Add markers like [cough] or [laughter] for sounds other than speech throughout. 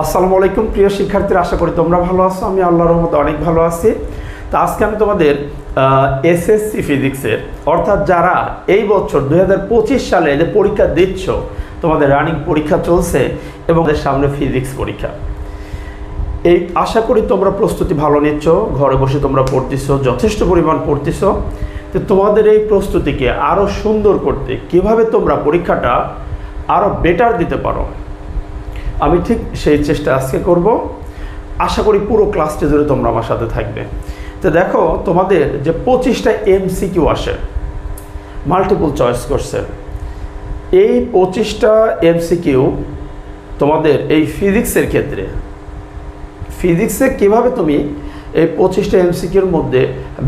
আসসালামু আলাইকুম, প্রিয় শিক্ষার্থীরা, আশা করি তোমরা ভালো আছো। আমি আল্লাহর রহমতে অনেক ভালো আছি। তো আজকে আমি তোমাদের এসএসসি ফিজিক্সের অর্থাৎ যারা এই বছর দু হাজার পঁচিশ সালে যে পরীক্ষা দিচ্ছ, তোমাদের রানিং পরীক্ষা চলছে এবং সামনে ফিজিক্স পরীক্ষা। এই আশা করি তোমরা প্রস্তুতি ভালো নিচ্ছ, ঘরে বসে তোমরা পড়তেছো, যথেষ্ট পরিমাণ পড়তেছো। তো তোমাদের এই প্রস্তুতিকে আরও সুন্দর করতে কীভাবে তোমরা পরীক্ষাটা আরও বেটার দিতে পারো আমি ঠিক সেই চেষ্টা আজকে করব। আশা করি পুরো ক্লাসটি জুড়ে তোমরা আমার সাথে থাকবে। তো দেখো, তোমাদের যে পঁচিশটা এমসিকিউ আসে মাল্টিপল চয়েস করছে এই পঁচিশটা এমসিকিউ তোমাদের এই ফিজিক্সের ক্ষেত্রে ফিজিক্সে কীভাবে তুমি এই পঁচিশটা এমসিকিউর মধ্যে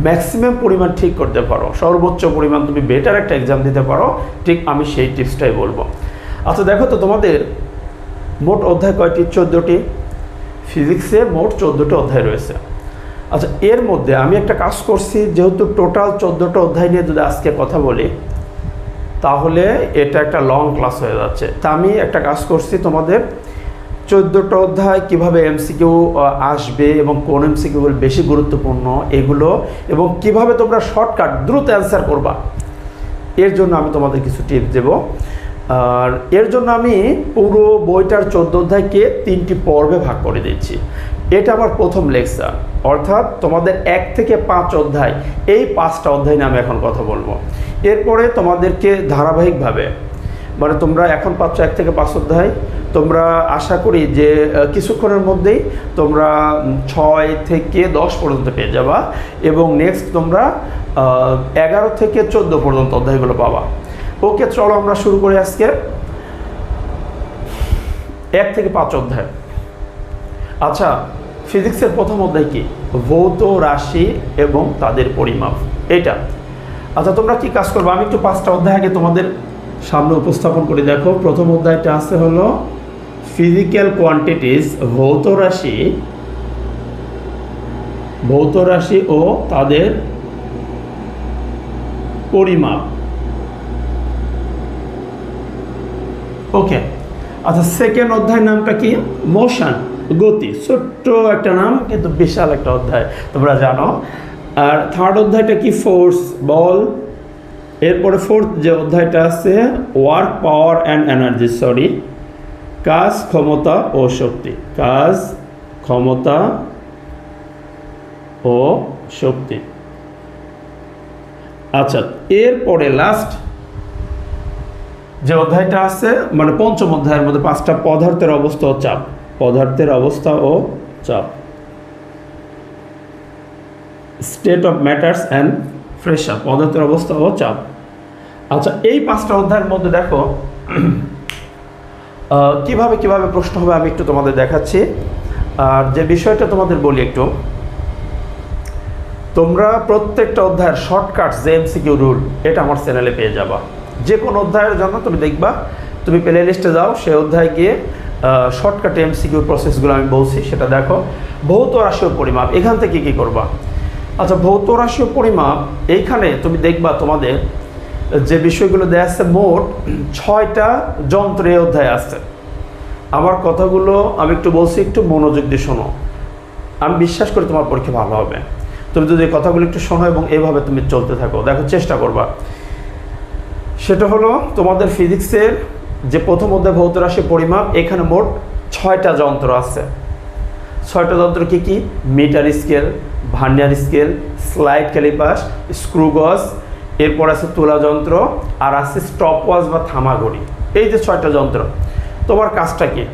ম্যাক্সিমাম পরিমাণ ঠিক করতে পারো, সর্বোচ্চ পরিমাণ তুমি বেটার একটা এক্সাম দিতে পারো, ঠিক আমি সেই টিপসটাই বলব। আচ্ছা দেখো তো তোমাদের মোট অধ্যায় কয়টি? চোদ্দোটি। ফিজিক্সে মোট চোদ্দোটি অধ্যায় রয়েছে। আচ্ছা এর মধ্যে আমি একটা কাজ করছি, যেহেতু টোটাল চোদ্দোটা অধ্যায় নিয়ে যদি আজকে কথা বলি, তাহলে এটা একটা লং ক্লাস হয়ে যাচ্ছে। তা আমি একটা কাজ করছি তোমাদের, চোদ্দোটা অধ্যায় কীভাবে এমসিকিউ আসবে এবং কোন এমসিকিউগুলো বেশি গুরুত্বপূর্ণ, এগুলো এবং কীভাবে তোমরা শর্টকাট দ্রুত অ্যান্সার করবা, এর জন্য আমি তোমাদের কিছু টিপস দেব। আর এর জন্য আমি পুরো বইটার চোদ্দ অধ্যায়কে তিনটি পর্বে ভাগ করে দিচ্ছি এটা আমার প্রথম লেকচার। অর্থাৎ তোমাদের এক থেকে পাঁচ অধ্যায়, এই পাঁচটা অধ্যায় নিয়ে আমি এখন কথা বলব। এরপরে তোমাদেরকে ধারাবাহিকভাবে মানে তোমরা এখন পাচ্ছ এক থেকে পাঁচ অধ্যায়, তোমরা আশা করি যে কিছুক্ষণের মধ্যেই তোমরা ছয় থেকে দশ পর্যন্ত পেয়ে যাবা এবং নেক্সট তোমরা এগারো থেকে চোদ্দ পর্যন্ত অধ্যায়গুলো পাবা। ওকে চলো আমরা শুরু করি আজকে। এক থেকে পাঁচ অধ্যায়। আচ্ছা ফিজিক্সের প্রথম অধ্যায় কি? ভৌত রাশি এবং তাদের পরিমাপ। এটা আচ্ছা তোমরা কি কাজ করবে? আমি একটু পাঁচটা অধ্যায় আগে তোমাদের সামনে উপস্থাপন করে। দেখো, প্রথম অধ্যায়টা আছে হলো ফিজিক্যাল কোয়ান্টিটিস ভৌত রাশি ভৌত রাশি ও তাদের পরিমাপ। ওকে আচ্ছা সেকেন্ড অধ্যায়ের নামটা কি? মোশন গতি। ছোট্ট একটা নাম, কিন্তু বিশাল একটা অধ্যায়, তোমরা জানো। আর থার্ড অধ্যায়টা কি? ফোর্স বল। এরপরে ফোর্থ যে অধ্যায়টা আছে work power and energy sorry কাজ, ক্ষমতা ও শক্তি। কাজ, ক্ষমতা ও শক্তি। আচ্ছা এরপরে লাস্ট যে অধ্যায়টা আছে মানে পঞ্চম অধ্যায়ের মধ্যে পাঁচটা পদার্থের অবস্থা ও চাপ। পদার্থের অবস্থা ও চাপ। State of matters and pressure পদার্থের অবস্থা ও চাপ। আচ্ছা এই পাঁচটা অধ্যায়ের মধ্যে দেখো কীভাবে কীভাবে প্রশ্ন হবে আমি একটু তোমাদের দেখাচ্ছি। আর যে বিষয়টা তোমাদের বলি একটু, তোমরা প্রত্যেকটা অধ্যায়ের শর্টকাট যে এমসিকিউ রুল এটা আমার চ্যানেলে পেয়ে যাবা। যে কোনো অধ্যায়ের জন্য তুমি দেখবা, তুমি প্লে লিস্টে যাও, সে অধ্যায় গিয়ে শর্টকাট এম এমসিকিউ প্রসেসগুলো আমি বলছি, সেটা দেখো। ভৌত রাশি ও পরিমাপ, এখান থেকে কি করবা? আচ্ছা ভৌত রাশি ও পরিমাপ, এইখানে তুমি দেখবা তোমাদের, যে বিষয়গুলো দেয়া আছে, মোট ছয়টা যন্ত্র অধ্যায় আছে। আমার কথাগুলো আমি একটু বলছি, একটু মনোযোগ দিয়ে শোনো। আমি বিশ্বাস করি তোমার পরীক্ষা ভালো হবে। তুমি যদি কথাগুলো একটু শোনো এবং এইভাবে তুমি চলতে থাকো, দেখো, চেষ্টা করবা। সেটা হলো তোমাদের ফিজিক্সের যে প্রথম অধ্যায় ভৌত রাশি পরিমাপ, এখানে মোট ছয়টা যন্ত্র আছে। ছয়টা যন্ত্র কি কি? Metre scale vernier scale slide calipers screw gauge এরপর আছে তুলা যন্ত্র, আর আছে স্টপ ওয়াচ বা থামাঘড়ি এই যে ছয়টা যন্ত্র, তোমার কাজটা কি?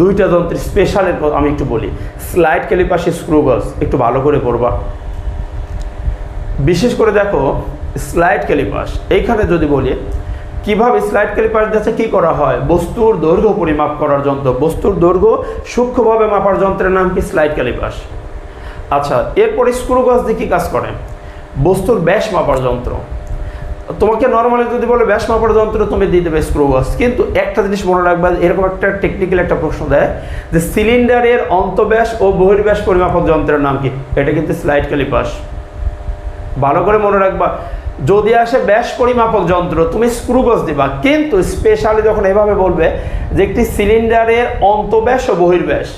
দুইটা যন্ত্রের স্পেশালের আমি একটু বলি। স্লাইড ক্যালিপাসে স্ক্রুগজ একটু ভালো করে করবা বিশেষ করে দেখো স্লাইড ক্যালিপাস। এইখানে যদি বলি, কীভাবে স্লাইড ক্যালিপাস যাচ্ছে, কি করা হয়? বস্তুর দৈর্ঘ্য পরিমাপ করার যন্ত্র। বস্তুর দৈর্ঘ্য সূক্ষ্মভাবে মাপার যন্ত্রের নাম কি? Slide calipers. আচ্ছা এরপরে স্ক্রুগজ দিয়ে কী কাজ করে? বস্তুর ব্যাস মাপার যন্ত্র। তোমাকে নর্মালি যদি বলে ব্যাস মাপার যন্ত্র, তুমি দিয়ে দেবে স্ক্রুগজ কিন্তু একটা জিনিস মনে রাখবা, এরকম একটা টেকনিক্যাল একটা প্রশ্ন দেয় যে সিলিন্ডারের অন্তব্যাস ও বহির্ব্যাস পরিমাপক যন্ত্রের নাম কি? এটা কিন্তু স্লাইড ক্যালিপাস। ভালো করে মনে রাখবা, যদি আসে ব্যাস পরিমাপক যন্ত্র, তুমি স্ক্রুগজ দিবা। কিন্তু স্পেশালি যখন এভাবে বলবে যে একটি সিলিন্ডারের অন্তব্যাস ও বহির্ব্যাস,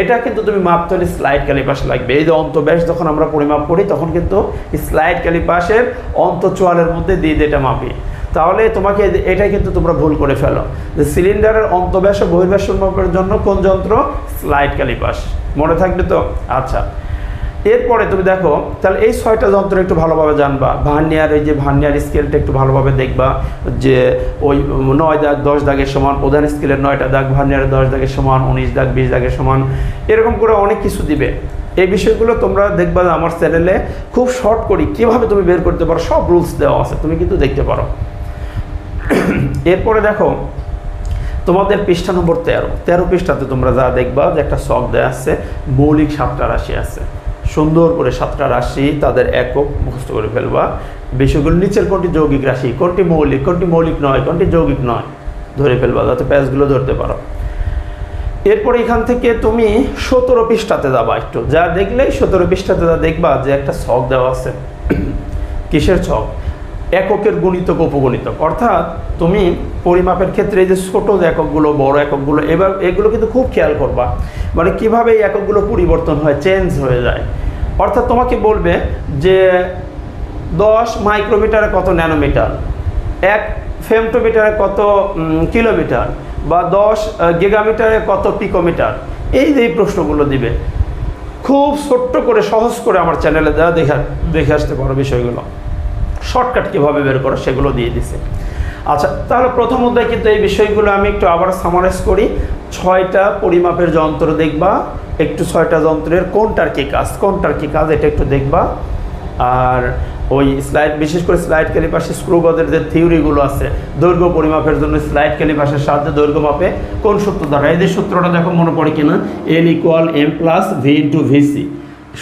এটা কিন্তু তুমি মাপতে হলে স্লাইড ক্যালিপাস লাগবে। এই যে অন্তব্যাস যখন আমরা পরিমাপ করি, তখন কিন্তু স্লাইড ক্যালিপাসের অন্তচোয়ালের মধ্যে দিয়ে দিয়ে এটা মাপি। তাহলে তোমাকে এটাই কিন্তু তোমরা ভুল করে ফেলো। যে সিলিন্ডারের অন্তব্যাস ও বহির্ব্যাস মাপের জন্য কোন যন্ত্র? স্লাইড ক্যালিপাস মনে থাকবে তো? আচ্ছা। এরপরে তুমি দেখো, তাহলে এই ছয়টা যন্ত্র একটু ভালোভাবে জানবা। ভার্নিয়ার, এই যে ভার্নিয়ার স্কেলটা একটু ভালোভাবে দেখবা, যে ওই নয় দাগ দশ দাগের সমান, প্রধান স্কেলের নয়টা দাগ, ভার্নিয়ারের দশ দাগের সমান, উনিশ দাগ, বিশ দাগের সমান, এরকম করে অনেক কিছু দিবে। এই বিষয়গুলো তোমরা দেখবা আমার চ্যানেলে। খুব শর্ট করি কীভাবে তুমি বের করতে পারো, সব রুলস দেওয়া আছে, তুমি কিন্তু দেখতে পারো। [clears throat] এরপরে দেখো, তোমাদের পৃষ্ঠা নম্বর তেরো। তেরো পৃষ্ঠাতে তোমরা যা দেখবা, যে একটা শখ দেওয়া আছে, মৌলিক সাতটা রাশি আছে। সুন্দর করে সাতটা রাশি তাদের একক মুখস্থ করে ফেলবা। বিষয়গুলো নিচের কোনটি যৌগিক রাশি, কোনটি মৌলিক কোনটি মৌলিক নয়, কোনটি যৌগিক নয় ধরে ফেলবা, যাতে প্যাচগুলো ধরতে পারো। এরপর এখান থেকে তুমি সতেরো পৃষ্ঠাতে যাবা একটু। যা দেখলেই সতেরো পৃষ্ঠাতে যা দেখবা যে একটা ছক দেওয়া আছে। কিসের ছক? এককের গুণিতক, উপগণিতক। অর্থাৎ তুমি পরিমাপের ক্ষেত্রে এই যে ছোট যে এককগুলো, বড় এককগুলো, এবার এগুলো কিন্তু খুব খেয়াল করবা। মানে কীভাবে এই এককগুলো পরিবর্তন হয় চেঞ্জ হয়ে যায়। অর্থাৎ তোমাকে বলবে যে দশ মাইক্রোমিটারে কত ন্যানোমিটার? এক ফেমটোমিটারে কত কিলোমিটার? বা দশ গিগামিটারে কত পিকোমিটার? এই যে প্রশ্নগুলো দিবে। খুব ছোট্ট করে, সহজ করে আমার চ্যানেলে দেওয়া দেখে দেখে আসতে পারো বিষয়গুলো। শর্টকাট কীভাবে বের করো সেগুলো দিয়ে দিছে। আচ্ছা তাহলে প্রথম অধ্যায় কিন্তু এই বিষয়গুলো আমি একটু আবার সামারাইজ করি। ছয়টা পরিমাপের যন্ত্র দেখবা, একটু ছয়টা যন্ত্রের কোনটার কী কাজ, কোনটার কী কাজ, এটা একটু দেখবা। আর ওই স্লাইড বিশেষ করে স্লাইড ক্যালিপাসে স্ক্রুগদের যে থিওরিগুলো আছে, দৈর্ঘ্য পরিমাপের জন্য স্লাইড ক্যালিপাসের সাহায্যে দৈর্ঘ্য মাপে কোন সূত্র দ্বারা এই যে সূত্রটা দেখো মনে পড়ে কিনা? N equal M plus V into V C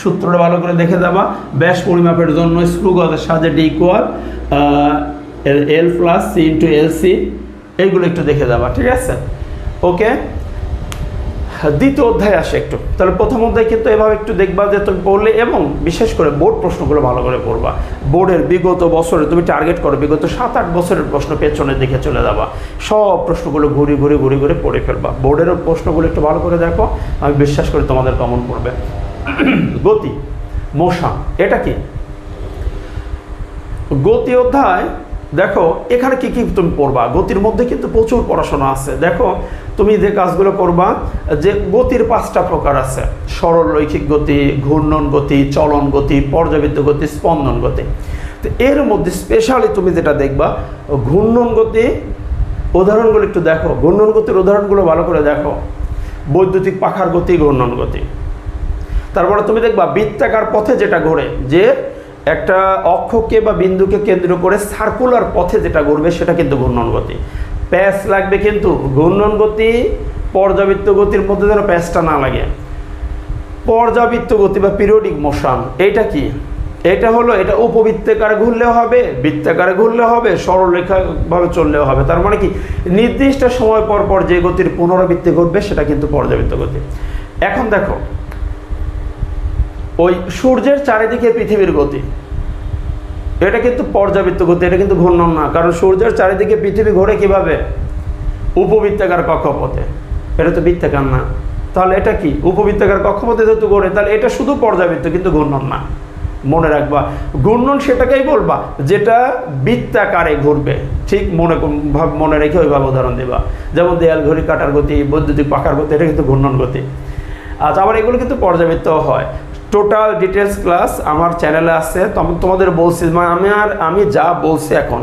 সূত্রটা ভালো করে দেখে যাবা। ব্যাস পরিমাপের জন্য স্ক্রু গজের সাহায্যে D equal L plus C into L C এইগুলো একটু দেখে যাবা, ঠিক আছে? ওকে দ্বিতীয় অধ্যায় আসে একটু। তাহলে প্রথম অধ্যায় কিন্তু এভাবে একটু দেখবা যে তুমি পড়লে এবং বিশেষ করে বোর্ড প্রশ্নগুলো ভালো করে পড়বা। বোর্ডের বিগত বছরে তুমি টার্গেট করো, বিগত সাত আট বছরের প্রশ্ন পেছনের দিকে চলে যাবা। সব প্রশ্নগুলো ঘুরে ঘুরে ঘুরে ঘুরে পড়ে ফেলবা। বোর্ডের প্রশ্নগুলো একটু ভালো করে দেখো, আমি বিশ্বাস করি তোমাদের কমন পড়বে। [clears throat] গতি, মোশন, এটা কি? গতি অধ্যায়, দেখো, এখানে কি কি তুমি পড়বা? গতির মধ্যে কিন্তু প্রচুর পড়াশোনা আছে। দেখো, তুমি যে কাজগুলো করবা, যে গতির পাঁচটা প্রকার আছে। সরল রৈখিক গতি, ঘূর্ণন গতি, চলন গতি পর্যাবৃত্ত গতি, স্পন্দন গতি। তো এর মধ্যে স্পেশালি তুমি যেটা দেখবা, ঘূর্ণন গতি, উদাহরণগুলো একটু দেখো। ঘূর্ণন গতির উদাহরণগুলো ভালো করে দেখো। বৈদ্যুতিক পাখার গতি, ঘূর্ণন গতি। তারপরে তুমি দেখবা বৃত্তাকার পথে যেটা ঘোরে, যে একটা অক্ষকে বা বিন্দুকে কেন্দ্র করে সার্কুলার পথে যেটা ঘুরবে সেটা কিন্তু ঘূর্ণন গতি। প্যাচ লাগবে কিন্তু ঘূর্ণন গতি, পর্যাবৃত্ত গতির মধ্যে যেন প্যাচটা না লাগে। পর্যাবৃত্ত গতি বা পিরিয়ডিক মোশন এইটা কি? এটা হলো এটা উপবৃত্তাকারে ঘুরলেও হবে, বৃত্তাকারে ঘুরলেও হবে, সরলরেখাভাবে চললেও হবে। তার মানে কি? নির্দিষ্ট সময় পর পর যে গতির পুনরাবৃত্তি ঘটবে সেটা কিন্তু পর্যাবৃত্ত গতি। এখন দেখো ওই সূর্যের চারিদিকে পৃথিবীর গতি। এটা কিন্তু পর্যাবৃত্ত গতি, এটা কিন্তু ঘূর্ণন না। কারণ সূর্যের চারিদিকে পৃথিবী ঘোরে কীভাবে? উপবৃত্তাকার কক্ষপথে। এটা তো বৃত্তাকার না। তাহলে এটা কি? উপবৃত্তাকার কক্ষপথে যেহেতু ঘোরে, তাহলে এটা শুধু পর্যাবৃত্ত, কিন্তু ঘূর্ণন না। মনে রাখবা, ঘূর্ণন সেটাকেই বলবা, যেটা বৃত্তাকারে ঘুরবে। ঠিক মনে মনে রেখে ওইভাবে উদাহরণ দেবা। যেমন দেয়াল, ঘড়ি, কাটার গতি, বৈদ্যুতিক পাখার গতি, এটা কিন্তু ঘূর্ণন গতি। আচ্ছা আবার এগুলো কিন্তু পর্যাবৃত্ত হয়। টোটাল ডিটেলস ক্লাস আমার চ্যানেলে আছে। তোমাদের বলছি মানে আমি আর আমি যা বলছি এখন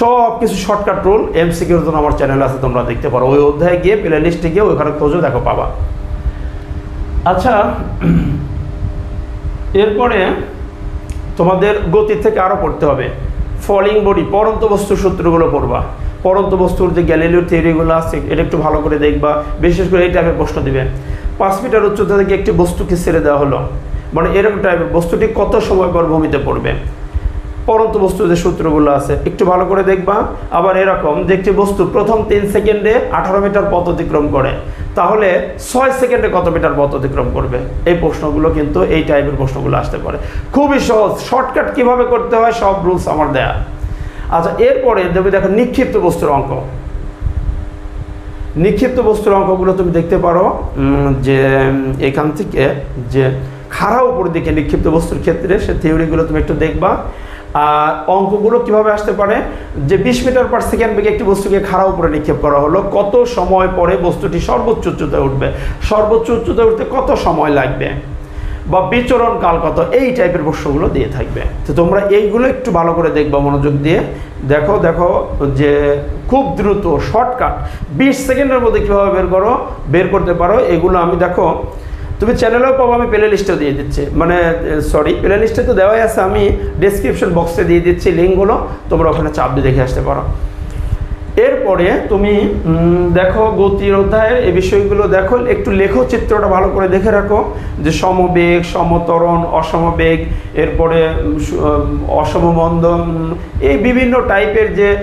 সব কিছু শর্টকাট রুল এমসিকিউর জন্য আমার চ্যানেলে আছে, তোমরা দেখতে পারো। ওই অধ্যায়ে গিয়ে প্লে লিস্টে গিয়ে ওইখানে খোঁজো, দেখো পাবা। আচ্ছা এরপরে তোমাদের গতি থেকে আরও পড়তে হবে। ফলিং বডি পরন্ত বস্তুর সূত্রগুলো পড়বা। পরন্ত বস্তুর যে গ্যালিলিওর থিওরিগুলো আছে, এটা একটু ভালো করে দেখবা। বিশেষ করে এই টাইপের প্রশ্ন দিবে। পাঁচ মিটার উচ্চতা থেকে একটি বস্তুকে ছেড়ে দেওয়া হলো। মানে এরকম টাইপের বস্তুটি কত সময় পর ভূমিতে পড়বে? পরন্ত বস্তু যে সূত্রগুলো আছে, একটু ভালো করে দেখবা। আবার এরকম যে একটি বস্তু প্রথম তিন সেকেন্ডে আঠারো মিটার পথ অতিক্রম করে, তাহলে ছয় সেকেন্ডে কত মিটার পথ অতিক্রম করবে? এই প্রশ্নগুলো কিন্তু এই টাইপের প্রশ্নগুলো আসতে পারে। খুবই সহজ। শর্টকাট কীভাবে করতে হয়? সব রুলস আমার দেয়া। আচ্ছা এরপরে দেখো নিক্ষিপ্ত বস্তুর অঙ্ক। নিক্ষিপ্ত বস্তুর অঙ্কগুলো তুমি দেখতে পারো যে, এখান থেকে যে খাড়া উপর দিকে নিক্ষিপ্ত বস্তুর ক্ষেত্রে সে থিওরিগুলো তুমি একটু দেখবা। আর অঙ্কগুলো কীভাবে আসতে পারে? যে বিশ মিটার পার সেকেন্ড বেগে একটি বস্তুকে খাড়া উপরে নিক্ষেপ করা হলো, কত সময় পরে বস্তুটি সর্বোচ্চ উচ্চতায় উঠবে? সর্বোচ্চ উচ্চতায় উঠতে কত সময় লাগবে? বা বিচরণ কাল কত, এই টাইপের প্রশ্নগুলো দিয়ে থাকবে। তো তোমরা এইগুলো একটু ভালো করে দেখবা মনোযোগ দিয়ে। দেখো দেখো যে খুব দ্রুত শর্টকাট বিশ সেকেন্ডের মধ্যে কীভাবে বের করো, বের করতে পারো, এগুলো আমি দেখো, তুমি চ্যানেলেও পাবো, আমি প্লে লিস্টেও দিয়ে দিচ্ছি। মানে সরি প্লে লিস্টে তো দেওয়াই আছে, আমি ডিসক্রিপশন বক্সে দিয়ে দিচ্ছি লিঙ্কগুলো তোমরা ওখানে চাপ দিয়ে দেখে আসতে পারো। এরপরে তুমি দেখো গতির অধ্যায়ের এই বিষয়গুলো দেখো, একটু লেখো চিত্রটা ভালো করে দেখে রাখো, যে সমবেগ, সমতরণ, অসমবেগ, এরপরে সু- এই বিভিন্ন টাইপের যে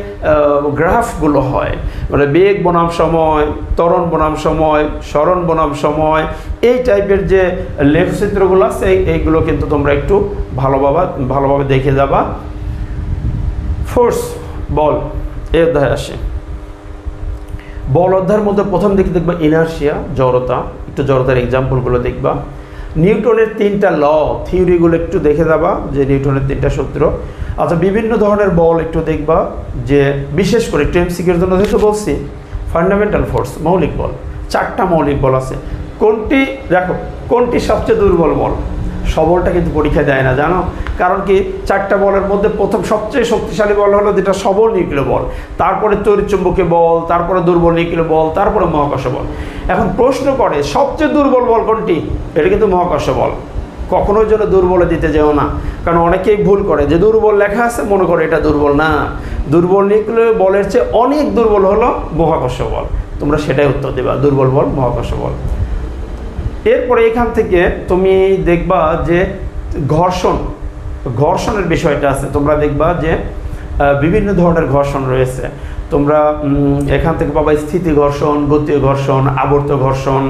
গ্রাফগুলো হয় মানে বেগ বনাম সময় তরণ বনাম সময় স্মরণ বনাম সময়, এই টাইপের যে লেখচিত্রগুলো আছে, এইগুলো কিন্তু তোমরা একটু ভালোভাবে ভালোভাবে দেখে যাবা। ফোর্স বল। এই অধ্যায় আসে। বল অধ্যায়ের মধ্যে প্রথম দিকে দেখবা ইনার্শিয়া জড়তা। একটু জড়তার এক্সাম্পলগুলো দেখবা। নিউটনের তিনটা ল থিওরিগুলো একটু দেখে যাবা যে নিউটনের তিনটা সূত্র। আচ্ছা বিভিন্ন ধরনের বল একটু দেখবা যে বিশেষ করে টেমসিকের জন্য যেহেতু বলছি ফান্ডামেন্টাল ফোর্স মৌলিক বল। চারটা মৌলিক বল আছে। কোনটি, দেখো, কোনটি সবচেয়ে দুর্বল বল? সবলটা কিন্তু পরীক্ষা দেয় না, জানো? কারণ কি? চারটা বলের মধ্যে প্রথম সবচেয়ে শক্তিশালী বল হলো যেটা সবল নিউক্লিয় বল। তারপরে তড়িৎচুম্বকীয় বল, তারপরে দুর্বল নিউক্লিয় বল, তারপরে মহাকর্ষ বল। এখন প্রশ্ন করে, সবচেয়ে দুর্বল বল কোনটি? এটা কিন্তু মহাকর্ষ বল। কখনোই যেন দুর্বলে দিতে যেও না। কারণ অনেকেই ভুল করে, যে দুর্বল লেখা আছে, মনে করে এটা দুর্বল না। দুর্বল নিউক্লিয় বলের চেয়ে অনেক দুর্বল হলো মহাকর্ষ বল। তোমরা সেটাই উত্তর দেবা, দুর্বল বল, মহাকর্ষ বল। এরপরে এখান থেকে তুমি দেখবা যে ঘর্ষণ, ঘর্ষণের বিষয়টা আছে। তোমরা দেখবা যে বিভিন্ন ধরনের ঘর্ষণ রয়েছে। তোমরা এখান থেকে পাবা স্থিতি ঘর্ষণ গতীয় ঘর্ষণ, আবর্ত ঘর্ষণ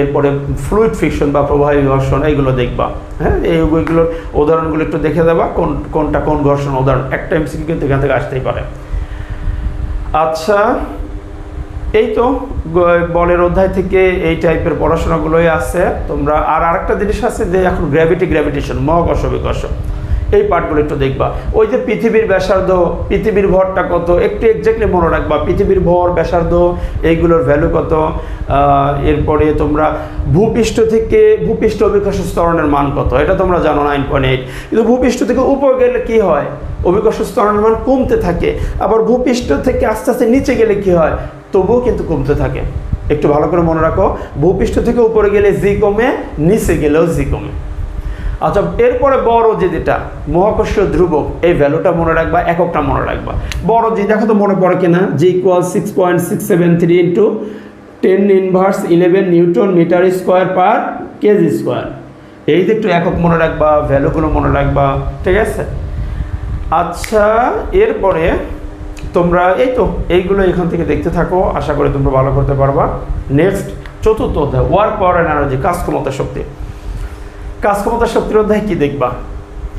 এরপরে ফ্লুইড ফিকশন বা প্রবাহী ঘর্ষণ এইগুলো দেখবা। হ্যাঁ এইগুলোর উদাহরণগুলো একটু দেখে দেবা কোন, কোনটা কোন ঘর্ষণ উদাহরণ। একটা এমসিকিউ কিন্তু এখান থেকে আসতেই পারে। আচ্ছা এই তো বলের অধ্যায় থেকে এই টাইপের পড়াশোনাগুলোই আছে। তোমরা আর আরেকটা জিনিস আছে যে এখন গ্র্যাভিটি গ্র্যাভিটেশন মহাকর্ষ বিকর্ষ এই পার্টগুলো একটু দেখবা। ওই যে পৃথিবীর ব্যাসার্ধ, পৃথিবীর ভরটা কত, একটু এক্স্যাক্টলি মনে রাখবা, পৃথিবীর ভর, ব্যাসার্ধ, এইগুলোর ভ্যালু কত। এরপরে তোমরা ভূপৃষ্ঠ থেকে, ভূপৃষ্ঠ অভিকর্ষ স্তরণের মান কত, এটা তোমরা জানো নাইন পয়েন্ট এইট কিন্তু ভূপৃষ্ঠ থেকে উপর গেলে কি হয়? অভিকর্ষ স্তরণের মান কমতে থাকে। আবার ভূপৃষ্ঠ থেকে আস্তে আস্তে নিচে গেলে কি হয়? তবুও কিন্তু কমতে থাকে। একটু ভালো করে মনে রাখো, ভূপৃষ্ঠ থেকে উপরে গেলে জি কমে, নিচে গেলেও জি কমে। আচ্ছা এরপরে বড় যে যেটা মহাকর্ষীয় ধ্রুবক, এই ভ্যালুটা মনে রাখবা, এককটা মনে রাখবা। বড় যে, দেখো তো মনে পড়ে কিনা? G equal six point six seven three into ten inverse eleven newton metre square per KG square এই যে একটু একক মনে রাখবা ভ্যালুগুলো মনে রাখবা, ঠিক আছে? আচ্ছা এরপরে তোমরা, এই তো, এইগুলো এখান থেকে দেখতে থাকো, আশা করি তোমরা ভালো করতে পারবা। নেক্সট চতুর্থ অধ্যায় ওয়ার্ক পাওয়ার এনার্জি কাজ ক্ষমতা শক্তি। কাজ ক্ষমতা শক্তির অধ্যায় কি দেখবা?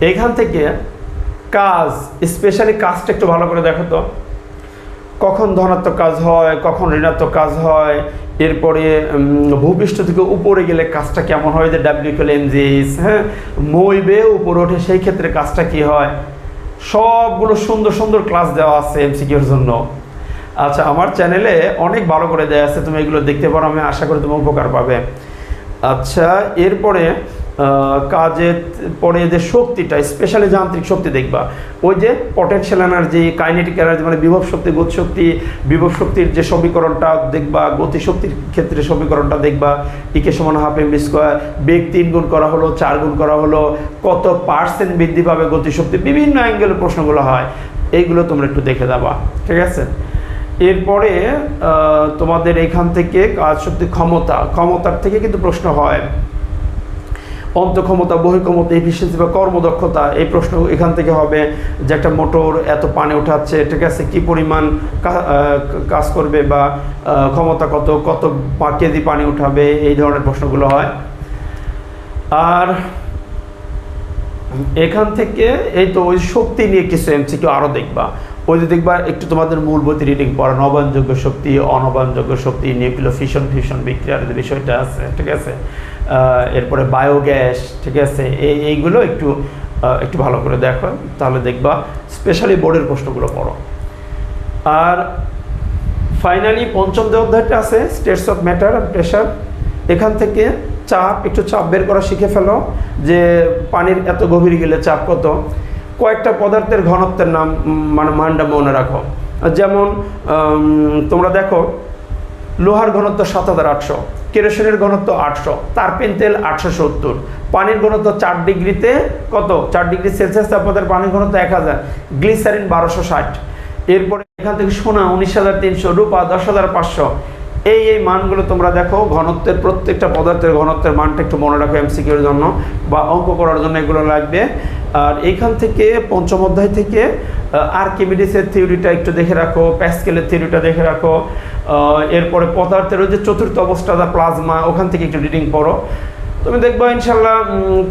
এখান থেকে কাজ স্পেশালি কাজটা একটু ভালো করে দেখো তো। কখন ধনাত্মক কাজ হয়, কখন ঋণাত্মক কাজ হয়, এরপরে ভূপৃষ্ঠ থেকে উপরে গেলে কাজটা কেমন হয়? যে ডাব্লিউকেল এনজিস হ্যাঁ? মই বেয়ে উপরে ওঠে, সেই ক্ষেত্রে কাজটা কি হয়? সবগুলো সুন্দর সুন্দর ক্লাস দেওয়া আছে এমসিকিউর জন্য। আচ্ছা আমার চ্যানেলে অনেক ভালো করে দেওয়া আছে, তুমি এগুলো দেখতে পারো, আমি আশা করি তুমি উপকার পাবে। আচ্ছা এরপরে কাজের পরে যে শক্তিটা স্পেশালি যান্ত্রিক শক্তি দেখবা, ওই যে পটেনশিয়াল এনার্জি কাইনেটিক এনার্জি মানে বিভব শক্তি, গতি শক্তি, বিভব শক্তির যে সমীকরণটা দেখবা, গতি শক্তির ক্ষেত্রে সমীকরণটা দেখবা টিকে সমান হাফ এম স্কোয়ার বেগ তিন গুণ করা হলো, চার গুণ করা হলো, কত পার্সেন্ট বৃদ্ধি পাবে গতিশক্তি বিভিন্ন অ্যাঙ্গেলের প্রশ্নগুলো হয়, এইগুলো তোমরা একটু দেখে দেবা ঠিক আছে? এরপরে তোমাদের এখান থেকে কাজ শক্তি ক্ষমতা, ক্ষমতার থেকে কিন্তু প্রশ্ন হয় অন্তক্ষমতা বহিক্ষমতা এফিসিয়েন্সি বা কর্মদক্ষতা, এই প্রশ্ন এখান থেকে হবে যে একটা মোটর এত পানি উঠাচ্ছে, ঠিক আছে, কি পরিমাণ কাজ করবে বা ক্ষমতা কত কত কেজি পানি উঠাবে, এই ধরনের প্রশ্নগুলো হয়। আর এখান থেকে এই তো ওই শক্তি নিয়ে কিছু এমসিকিউ আরও দেখবা। ওই যে দেখবা একটু তোমাদের মূল বইতে রিডিং পড়া, নবায়নযোগ্য শক্তি, অনবায়নযোগ্য শক্তি, নিউক্লিয় ফিশন ফিউশন বিক্রিয়ার যে বিষয়টা আছে, ঠিক আছে এরপরে বায়োগ্যাস ঠিক আছে? এই, এইগুলো একটু একটু ভালো করে দেখো, তাহলে দেখবা স্পেশালি বোর্ডের প্রশ্নগুলো পড়ো। আর ফাইনালি পঞ্চম যে অধ্যায়টা আছে states of matter and pressure এখান থেকে চাপ, একটু চাপ বের করা শিখে ফেলো, যে পানির এত গভীর গেলে চাপ কত? কয়েকটা পদার্থের ঘনত্বের নাম মানে মানটা মনে রাখো। যেমন তোমরা দেখো, লোহার ঘনত্ব সাত হাজার আটশো। কেরোসিনের ঘনত্ব আটশো, তারপেন তেল আটশো সত্তর, পানির ঘনত্ব চার ডিগ্রিতে কত? চার ডিগ্রি সেলসিয়াস তাপমাত্রার পানির ঘনত্ব এক হাজার, গ্লিসারিন বারোশো ষাট। এরপরে এখান থেকে সোনা উনিশ হাজার তিনশো, রূপা দশ হাজার পাঁচশো। এই এই মানগুলো তোমরা দেখো, ঘনত্বের প্রত্যেকটা পদার্থের ঘনত্বের মানটা একটু মনে রাখো এমসিকিউর জন্য বা অঙ্ক করার জন্য এগুলো লাগবে। আর এইখান থেকে পঞ্চম অধ্যায় থেকে আর্কিমিডিসের থিওরিটা একটু দেখে রাখো, প্যাসকেলের থিওরিটা দেখে রাখো এরপরে পদার্থের ওই যে চতুর্থ অবস্থা, দা প্লাজমা, ওখান থেকে একটু রিডিং পড়ো। তুমি দেখবা ইনশাল্লাহ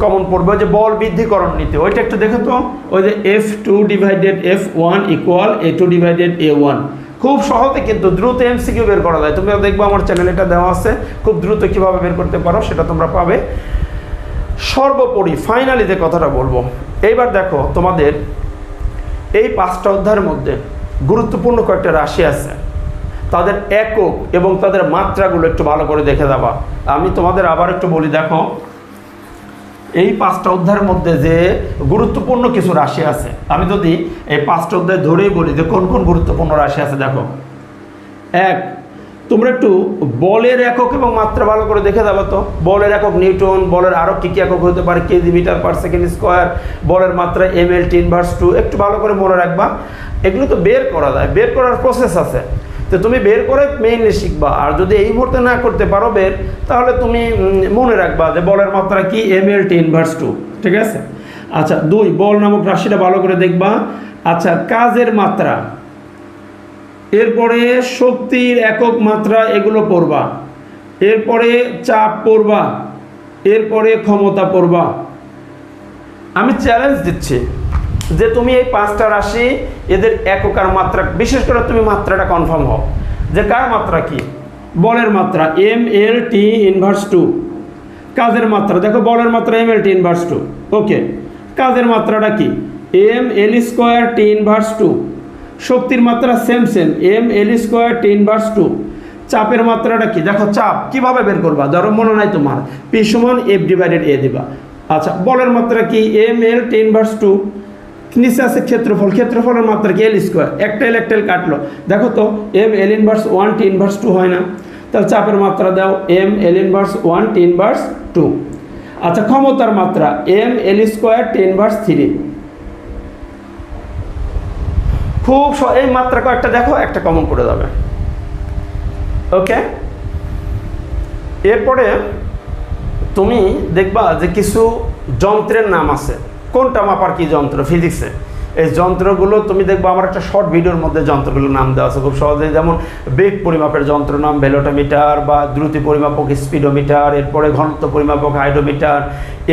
কমন পড়বে যে বল বৃদ্ধিকরণ নীতি, ওইটা একটু দেখো তো, ওই যে F two divided F one equal A two divided A one খুব সহজে কিন্তু দ্রুত এমসিকিউ বের করা যায়। তুমি দেখব আমার চ্যানেলে এটা দেওয়া আছে, খুব দ্রুত কীভাবে বের করতে পারো সেটা তোমরা পাবে। সর্বোপরি ফাইনালি যে কথাটা বলব, এইবার দেখো তোমাদের এই পাঁচটা অধ্যায়ের মধ্যে গুরুত্বপূর্ণ কয়েকটা রাশি আছে। তাদের একক এবং তাদের মাত্রাগুলো একটু ভালো করে দেখে দেওয়া আমি তোমাদের আবার একটু বলি, দেখো, এই পাঁচটা অধ্যায়ের মধ্যে যে গুরুত্বপূর্ণ কিছু রাশি আছে, আমি যদি এই পাঁচটা অধ্যায় ধরেই বলি যে কোন কোন গুরুত্বপূর্ণ রাশি আছে, দেখো। এক তোমরা একটু বলের একক এবং মাত্রা ভালো করে দেখে দেবো তো। বলের একক নিউটন, বলের আরও কী কী একক হতে পারে KG metre per second square, বলের মাত্রা M L T inverse two একটু ভালো করে মনে রাখবা। এগুলো তো বের করা যায়, বের করার প্রসেস আছে। তো তুমি বের করে মেইনলি শিখবা। আর যদি এই মুহূর্তে না করতে পারো বের, তাহলে তুমি মনে রাখবা যে বলের মাত্রা কি M L T inverse two ঠিক আছে? আচ্ছা দুই, বল নামক রাশিটা ভালো করে দেখবা। আচ্ছা কাজের মাত্রা। এরপরে শক্তির একক মাত্রা এগুলো পড়বা। এরপরে চাপ পড়বা। এরপরে ক্ষমতা পড়বা। আমি চ্যালেঞ্জ দিচ্ছি যে তুমি এই পাঁচটা রাশি এদের এককার মাত্রা, বিশেষ করে তুমি মাত্রাটা কনফার্ম হও। যে কার মাত্রা কি? বলের মাত্রা M L T inverse two কাজের মাত্রা, দেখো বলের মাত্রা M L T inverse two okay কাজের মাত্রাটা কি? M L square T inverse two শক্তির মাত্রা same same M L square T inverse two চাপের মাত্রাটা কি? দেখো, চাপ কীভাবে বের করবা? ধরো, মনে নাই তোমার। পি সমান এফ ডিভাইডেড এ দিবা। আচ্ছা বলের মাত্রা কি? M L T inverse two নিচে আছে ক্ষেত্রফল। ক্ষেত্রফলের মাত্রা কি? এল স্কোয়ার একটা এল একটা এল কাটলো। দেখো তো M L inverse one T inverse two হয় না। তাহলে চাপের মাত্রা দাও। M L inverse one T inverse two আচ্ছা ক্ষমতার মাত্রা। M L square T inverse three খুব এই মাত্রা কয়েকটা দেখো, একটা কমন করে যাবে। ওকে এরপরে তুমি দেখবা যে কিছু যন্ত্রের নাম আছে। কোনটা মাপার কি যন্ত্র? ফিজিক্সে এই যন্ত্রগুলো, তুমি দেখবা আমার একটা শর্ট ভিডিওর মধ্যে যন্ত্রগুলোর নাম দেওয়া আছে খুব সহজেই। যেমন বেগ পরিমাপের যন্ত্র নাম ভেলোটোমিটার বা দ্রুতি পরিমাপক স্পিডোমিটার, এরপরে ঘনত্ব পরিমাপক হাইড্রোমিটার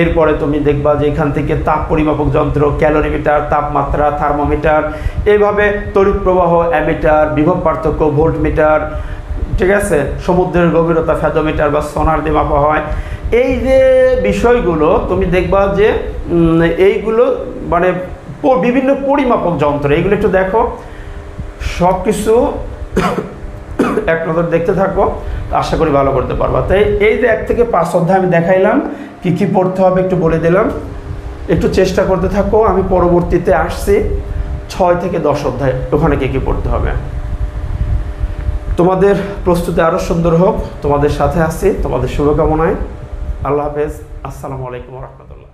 এরপরে তুমি দেখবা যে এখান থেকে তাপ পরিমাপক যন্ত্র, ক্যালোরিমিটার, তাপমাত্রা, থার্মোমিটার এইভাবে তড়িৎ প্রবাহ, অ্যামিটার, বিভব পার্থক্য, ভোল্টমিটার, ঠিক আছে? সমুদ্রের গভীরতা, ফ্যাদোমিটার বা সোনার দিয়ে মাপা হয়। এই যে বিষয়গুলো, তুমি দেখবা যে এইগুলো মানে বিভিন্ন পরিমাপক যন্ত্র এগুলো একটু দেখো। সব কিছু [coughs] এক নজর দেখতে থাকো, আশা করি ভালো করতে পারবা। তাই এই যে এক থেকে পাঁচ অধ্যায় আমি দেখাইলাম, কি কি পড়তে হবে একটু বলে দিলাম। একটু চেষ্টা করতে থাকো, আমি পরবর্তীতে আসছি, ছয় থেকে দশ অধ্যায়, ওখানে কি কি পড়তে হবে। তোমাদের প্রস্তুতি আরও সুন্দর হোক। তোমাদের সাথে আছি, তোমাদের শুভকামনায়। আল্লাহ হাফেজ, আসসালামু আলাইকুম রহমতুল্লাহ।